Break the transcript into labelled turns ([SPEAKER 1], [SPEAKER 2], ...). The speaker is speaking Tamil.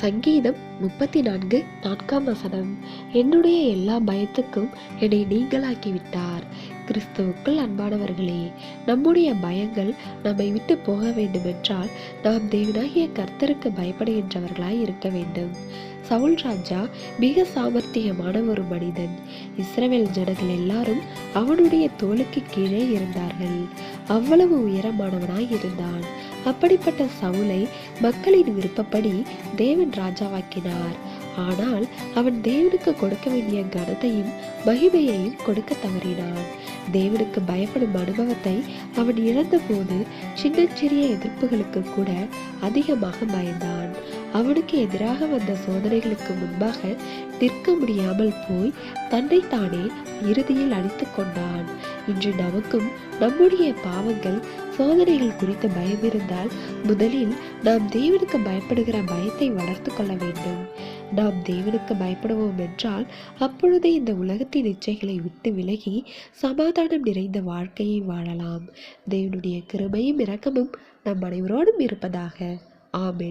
[SPEAKER 1] சங்கீதம் முப்பத்தி நான்கு நான்காம் வசனம். என்னுடைய எல்லா பயத்துக்கும் என்னை நீங்களாக்கிவிட்டார். கிறிஸ்துவுக்குள் அன்பானவர்களே நம்முடைய பயங்கள் நம்மை விட்டு போக வேண்டுமென்றால் நாம் தேவனாகிய கர்த்தருக்கு பயப்படுகின்றவர்களாய் இருக்க வேண்டும். சவுல் ராஜா மிக சாமர்த்தியமான ஒரு மனிதன். இஸ்ரவேல் ஜனங்கள் எல்லாரும் அவனுடைய தோளுக்கு கீழே இருந்தார்கள். அவ்வளவு உயரமானவனாய் இருந்தான். அப்படிப்பட்ட சவுலை மக்களின் விருப்பப்படி தேவன் ராஜாவாக்கினார். ஆனால் அவன் தேவனுக்கு கொடுக்க வேண்டிய கனத்தையும் மகிமையையும் கொடுக்க தவறினான். தேவனுக்கு பயப்படும் அனுபவத்தை அவன் இழந்தபோது சின்னச்சிறிய எதிர்ப்புகளுக்கு கூட அதிகமாக பயந்தான். அவனுக்கு எதிராக வந்த சோதனைகளுக்கு முன்பாக நிற்க முடியாமல் போய் தன்னைத்தானே இறுதியில் அடித்து கொண்டான். இன்று நமக்கும் நம்முடைய பாவங்கள் சோதனைகள் குறித்த பயம் இருந்தால் முதலில் நாம் தேவனுக்கு பயப்படுகிற பயத்தை வளர்த்து கொள்ள வேண்டும். நாம் தேவனுக்கு பயப்படுவோம் என்றால் அப்பொழுதே இந்த உலகத்தின் இச்சைகளை விட்டு விலகி சமாதானம் நிறைந்த வாழ்க்கையை வாழலாம். தேவனுடைய கிருபையும் இரக்கமும் நம் அனைவரோடும் இருப்பதாக. ஆமென்.